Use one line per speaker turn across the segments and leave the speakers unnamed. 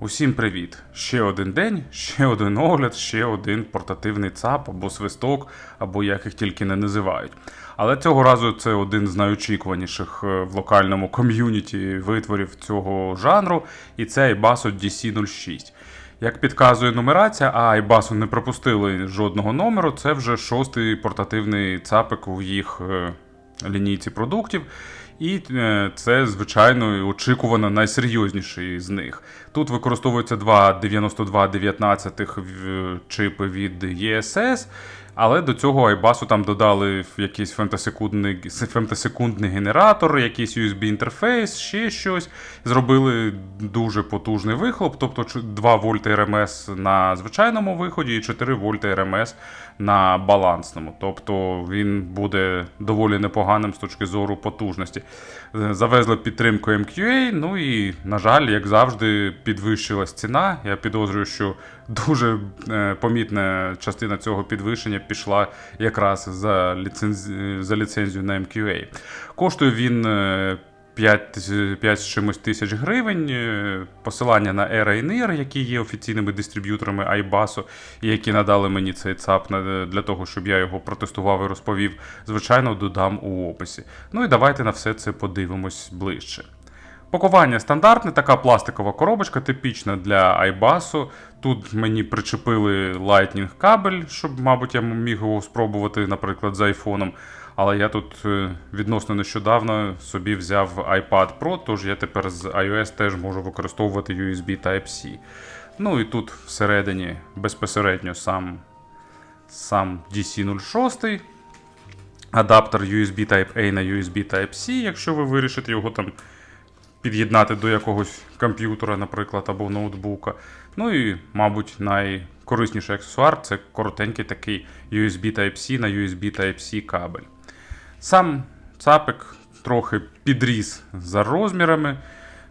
Усім привіт! Ще один день, ще один огляд, ще один портативний ЦАП або свисток, або як їх тільки не називають. Але цього разу це один з найочікуваніших е, в локальному ком'юніті витворів цього жанру, і це iBasso DC06. Як підказує нумерація, а iBasso не пропустили жодного номеру, це вже шостий портативний цапик у їх е, лінійці продуктів. І е, це, звичайно, очікувано найсерйозніший з них. Тут використовуються два 92 19 чипи від ESS, але до цього iBasso там додали якийсь фемтосекундний, фемтосекундний генератор, якийсь USB-інтерфейс, ще щось. Зробили дуже потужний вихлоп, тобто 2 вольти РМС на звичайному виході і 4 вольти РМС на балансному. Тобто він буде доволі непоганим з точки зору потужності. Е, Завезли підтримку MQA, ну і, на жаль, як завжди, підвищилась ціна. Я підозрюю, що дуже е, помітна частина цього підвищення пішла якраз за, ліцензі... за ліцензію на MQA. Коштує він. е, 5, 5 з чимось тисяч гривень. Е, Посилання на Era NIR, які є офіційними дистриб'юторами iBasso, і які надали мені цей ЦАП для того, щоб я його протестував і розповів. Звичайно, додам у описі. Ну і давайте на все це подивимось ближче. Пакування стандартне, така пластикова коробочка, типічна для iBasso. Тут мені причепили Lightning кабель, щоб, мабуть, я міг його спробувати, наприклад, з айфоном. Але я тут е, відносно нещодавно собі взяв iPad Pro, тож я тепер з iOS теж можу використовувати USB Type-C. Ну і тут всередині безпосередньо сам, сам DC06, адаптер USB Type-A на USB Type-C, якщо ви вирішите його там під'єднати до якогось комп'ютера, наприклад, або ноутбука. Ну і, мабуть, найкорисніший аксесуар це коротенький такий USB Type-C на USB Type-C кабель. Сам цапик трохи підріс за розмірами.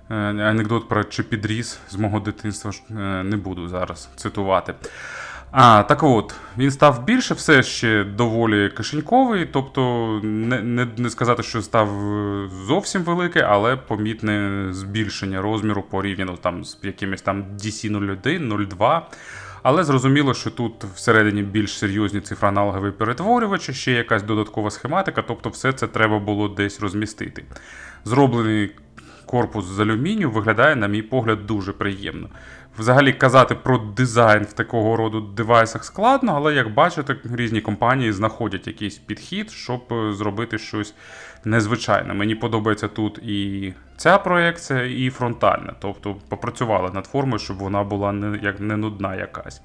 Е, Анекдот про чи підріс з мого дитинства е, не буду зараз цитувати. А, так от, він став більше, все ще доволі кишеньковий, тобто не, не, не сказати, що став е, зовсім великий, але помітне збільшення розміру порівняно там з якимись там DC01, 02. Але зрозуміло, що тут всередині більш серйозні цифроаналогові перетворювачі, ще якась додаткова схематика, тобто все це треба було десь розмістити. Зроблений корпус з алюмінію виглядає, на мій погляд, дуже приємно. Взагалі казати про дизайн в такого роду девайсах складно, але як бачите, різні компанії знаходять якийсь підхід, щоб е, зробити щось незвичайне. Мені подобається тут і ця проекція, і фронтальна. Тобто попрацювали над формою, щоб вона була не, як, не нудна якась.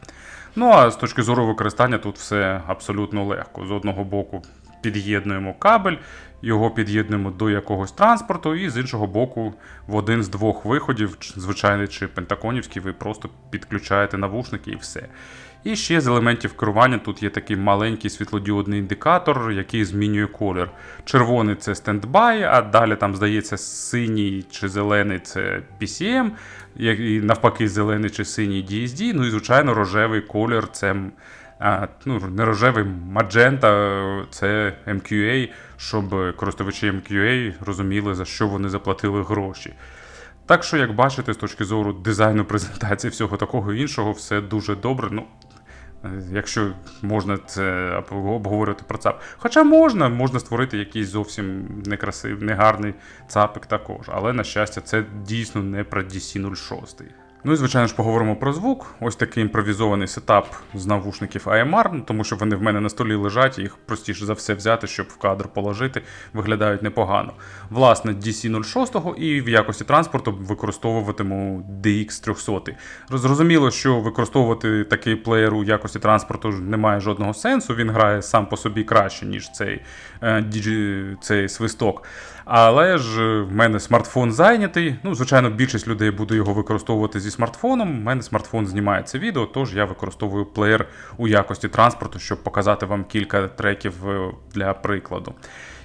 Ну а з точки зору використання тут все абсолютно легко. З одного боку під'єднуємо кабель, його під'єднуємо до якогось транспорту, і з іншого боку, в один з двох виходів, звичайний чи пентаконівський, ви просто підключаєте навушники і все. І ще з елементів керування тут є такий маленький світлодіодний індикатор, який змінює колір. Червоний це стендбай, а далі там здається синій чи зелений це PCM, і навпаки, зелений чи синій DSD. Ну і звичайно, рожевий колір це ну, не рожевий маджента, е, це MQA, щоб користувачі MQA розуміли, за що вони заплатили гроші. Так що, як бачите, з точки зору дизайну презентації, всього такого іншого, все дуже добре. Ну, е, якщо можна це обговорювати про ЦАП. Хоча можна, можна створити якийсь зовсім некрасивий, негарний ЦАПик також. Але, на щастя, це дійсно не про DC06. Ну і звичайно ж поговоримо про звук. Ось такий імпровізований сетап з навушників AMR, ну, тому що вони в мене на столі лежать, їх простіше за все взяти, щоб в кадр положити, виглядають непогано. Власне, DC06 і в якості транспорту використовуватиму DX300. Зрозуміло, що використовувати такий плеєр у якості транспорту немає жодного сенсу. Він грає сам по собі краще, ніж цей, е, цей свисток. Але ж е, в мене смартфон зайнятий. Ну, звичайно, більшість людей буде його використовувати зі смартфоном. У мене смартфон знімає це відео, тож я використовую плеєр у якості транспорту, щоб показати вам кілька треків е, для прикладу.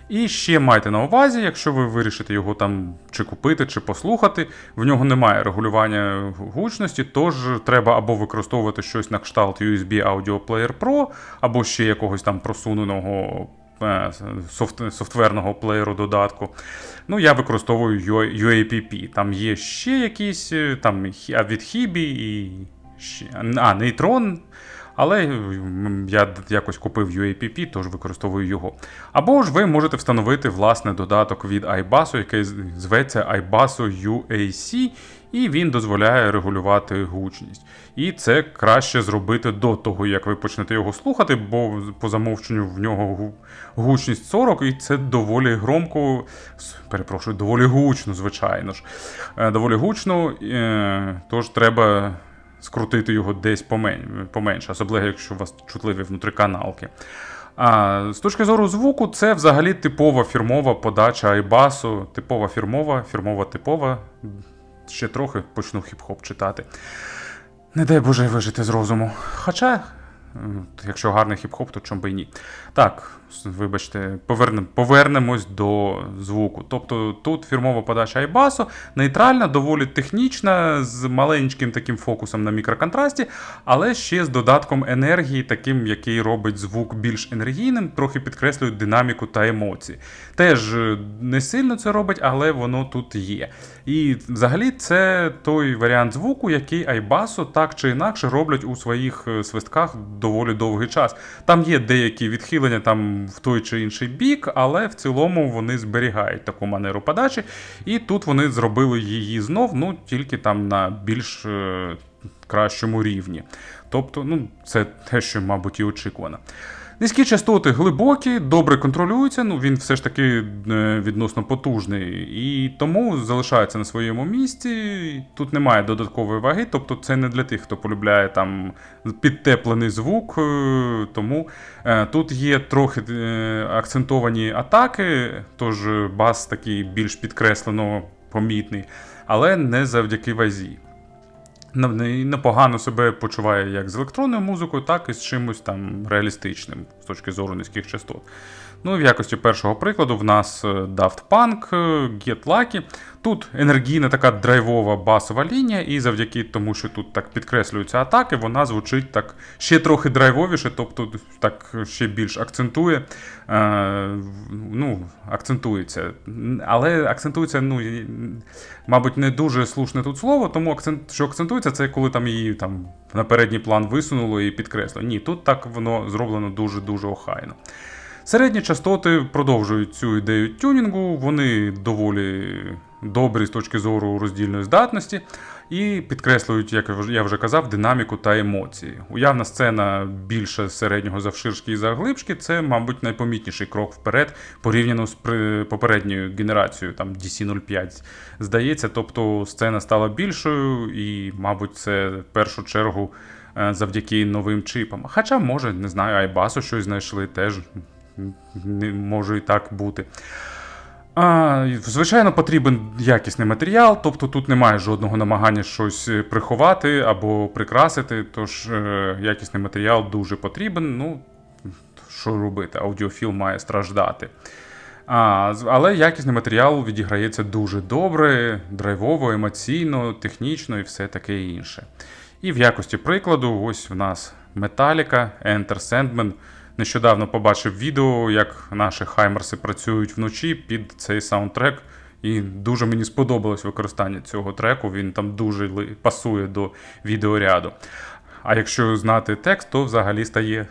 І ще майте на увазі, якщо ви вирішите його там чи купити, чи послухати, в нього немає регулювання гучності, тож треба або використовувати щось на кшталт USB Audio Player Pro, або ще якогось там просуненого софтверного плеєру додатку. Ну, я використовую UA- UAPP. Там є ще якісь е, там від Хібі і а, Neutron. Але я якось купив UAPP, тож використовую його. Або ж ви можете встановити власне додаток від iBasso, який зветься iBasso UAC, і він дозволяє регулювати гучність. І це краще зробити до того, як ви почнете його слухати, бо по замовченню в нього гучність 40, і це доволі громко, перепрошую, доволі гучно, звичайно ж. Е, Доволі гучно, е, тож треба скрутити його десь помен- поменше, особливо якщо у вас чутливі внутриканалки. А з точки зору звуку, це взагалі типова фірмова подача айбасу, типова фірмова, фірмова типова. Ще трохи почну хіп-хоп читати. Не дай Боже вижити з розуму. Хоча, якщо гарний хіп-хоп, то чому би і ні. Так, вибачте, повернем, повернемось до звуку. Тобто тут фірмова подача Айбасу, нейтральна, доволі технічна, з маленьким таким фокусом на мікроконтрасті, але ще з додатком енергії, таким, який робить звук більш енергійним, трохи підкреслює динаміку та емоції. Теж е, не сильно це робить, але воно тут є. І взагалі це той варіант звуку, який Айбасо так чи інакше роблять у своїх е, свистках доволі довгий час. Там є деякі відхилення там в той чи інший бік, але в цілому вони зберігають таку манеру подачі. І тут вони зробили її знов, ну тільки там на більш е, кращому рівні. Тобто, ну, це те, що, мабуть, і очікувано. Низькі частоти глибокі, добре контролюються, ну він все ж таки е, відносно потужний, і тому залишається на своєму місці. Тут немає додаткової ваги, тобто це не для тих, хто полюбляє там підтеплений звук. е, Тому е, тут є трохи акцентовані атаки, тож бас такий більш підкреслено помітний, але не завдяки вазі. Не- не- Непогано себе почуває як з електронною музикою, так і з чимось там реалістичним з точки зору низьких частот. Ну в якості першого прикладу в нас е, Daft Punk, е, Get Lucky. Тут енергійна така драйвова басова лінія, і завдяки тому, що тут так підкреслюються атаки, вона звучить так ще трохи драйвовіше, тобто так ще більш акцентує. Е, ну, акцентується. Але акцентується, ну, мабуть, не дуже слушне тут слово, тому акцент, що акцентується, це коли там її там на передній план висунуло і підкреслило. Ні, тут так воно зроблено дуже-дуже охайно. Середні частоти продовжують цю ідею тюнінгу, вони доволі добрі з точки зору роздільної здатності і підкреслюють, як я вже- казав, динаміку та емоції. Уявна сцена більше середнього завширшки і заглибшки це, мабуть, найпомітніший крок вперед порівняно з попередньою генерацією, там DC-05, здається. Тобто сцена стала більшою, і, мабуть, це в першу чергу е, завдяки новим чипам. Хоча, може, не знаю, Айбасу щось знайшли теж може і так бути. А, звичайно, потрібен якісний матеріал, тобто тут немає жодного намагання щось е, приховати або прикрасити. Тож е, якісний матеріал дуже потрібен. Ну, що робити? Аудіофіл має страждати. А, але якісний матеріал відіграється дуже добре, драйвово, емоційно, технічно і все таке інше. І в якості прикладу, ось в нас Metallica, Enter Sandman. Нещодавно побачив відео, як наші хаймерси працюють вночі під цей саундтрек. І дуже мені сподобалось використання цього треку. Він там дуже пасує до відеоряду. А якщо знати текст, то взагалі стає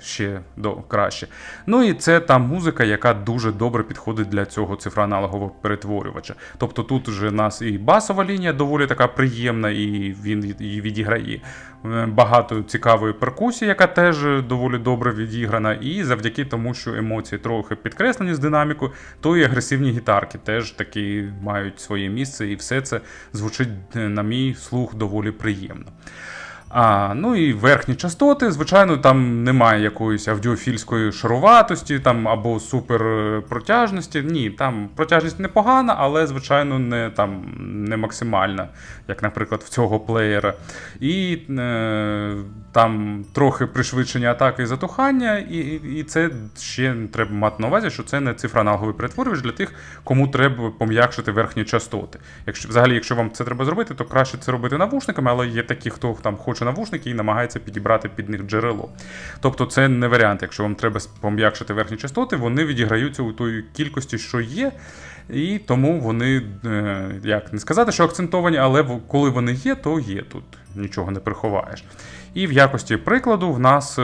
ще до краще. Ну і це та музика, яка дуже добре підходить для цього цифроаналогового перетворювача. Тобто тут вже нас і басова лінія доволі така приємна, і він її відіграє. Е, Багато цікавої перкусії, яка теж доволі добре відіграна, і завдяки тому, що емоції трохи підкреслені з динамікою, то і агресивні гітарки теж таки мають своє місце, і все це звучить, е, на мій слух, доволі приємно. А, ну і верхні частоти, звичайно, там немає якоїсь аудіофільської шаруватості там, або суперпротяжності. Ні, там протяжність непогана, але, звичайно, не, там, не максимальна, як, наприклад, в цього плеєра. І е, там трохи пришвидшення атаки і затухання, і, і і це ще треба мати на увазі, що це не цифроаналоговий перетворювач для тих, кому треба пом'якшити верхні частоти. Якщо взагалі, якщо вам це треба зробити, то краще це робити навушниками, але є такі, хто там хоче інші навушники і намагається підібрати під них джерело. Тобто це не варіант. Якщо вам треба пом'якшити верхні частоти, вони відіграються у тої кількості, що є. І тому вони, е, як не сказати, що акцентовані, але коли вони є, то є тут. Нічого не приховаєш. І в якості прикладу в нас.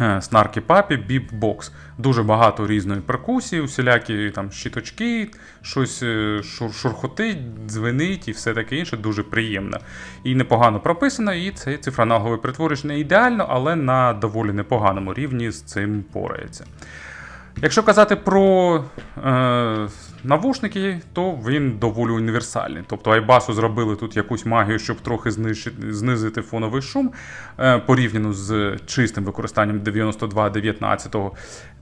Е, Снарки папі, біп-бокс. Дуже багато різної перкусії, усілякі там щиточки, щось е, шур- шурхотить, дзвенить і все таке інше, дуже приємно. І непогано прописано, і цей цифроаналоговий притворювач не ідеально, але на доволі непоганому рівні з цим порається. Якщо казати про е, навушники, то він доволі універсальний. Тобто Айбасу зробили тут якусь магію, щоб трохи знищити, знизити фоновий шум е, порівняно з чистим використанням 92-19.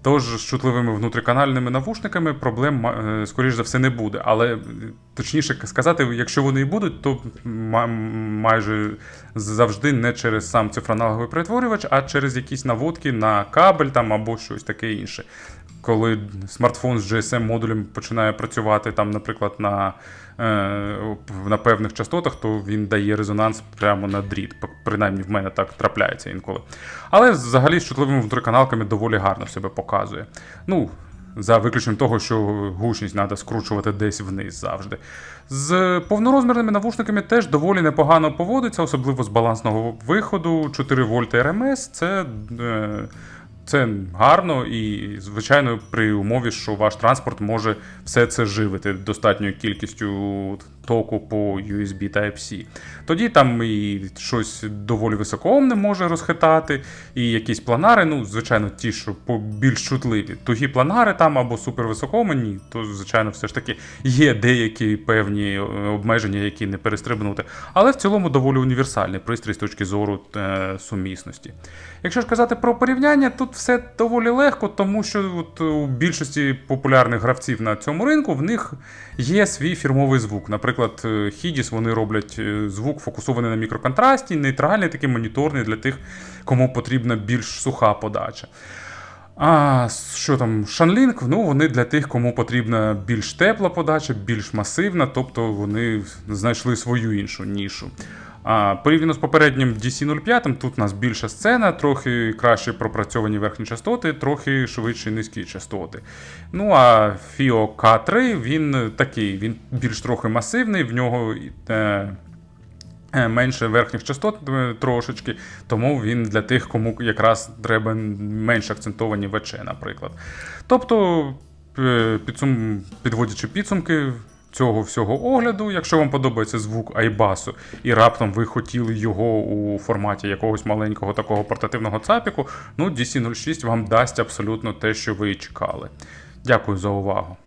Тож з чутливими внутриканальними навушниками проблем, е, скоріш за все, не буде. Але е, точніше сказати, якщо вони і будуть, то ма- майже завжди не через сам цифроаналоговий перетворювач, а через якісь наводки на кабель там або щось таке інше. Коли смартфон з GSM-модулем починає працювати там, наприклад, на, е, на певних частотах, то він дає резонанс прямо на дріт. Принаймні в мене так трапляється інколи. Але взагалі з чутливими внутриканалками доволі гарно себе показує. Ну, за виключенням того, що гучність треба скручувати десь вниз завжди. З повнорозмірними навушниками теж доволі непогано поводиться, особливо з балансного виходу. 4 вольти РМС це. Е, це гарно і, звичайно, при умові, що ваш транспорт може все це живити достатньою кількістю току по USB Type-C. Тоді там і щось доволі високоомне може розхитати, і якісь планари, ну, звичайно, ті, що більш чутливі. Тугі планари там або супервисокоомні, то, звичайно, все ж таки є деякі певні е, обмеження, які не перестрибнути. Але в цілому доволі універсальний пристрій з точки зору е, сумісності. Якщо ж казати про порівняння, тут все доволі легко, тому що от у більшості популярних гравців на цьому ринку в них є свій фірмовий звук. Наприклад, е, Хідіс вони роблять е, звук фокусований на мікроконтрасті, нейтральний, такий моніторний для тих, кому потрібна більш суха подача. А що там, Шанлінг? ну вони для тих, кому потрібна більш тепла подача, більш масивна, тобто вони знайшли свою іншу нішу. А порівняно з попереднім DC-05, тут у нас більша сцена, трохи краще пропрацьовані верхні частоти, трохи швидші низькі частоти. Ну а FIO K3 він такий, він більш трохи масивний, в нього. Е, е, Менше верхніх частот е, трошечки, тому він для тих, кому якраз треба менш акцентовані ВЧ, наприклад. Тобто, е, підсум... підводячи підсумки цього всього огляду, якщо вам подобається звук Айбасу, і раптом ви хотіли його у форматі якогось маленького такого портативного цапіку, ну DC06 вам дасть абсолютно те, що ви чекали. Дякую за увагу.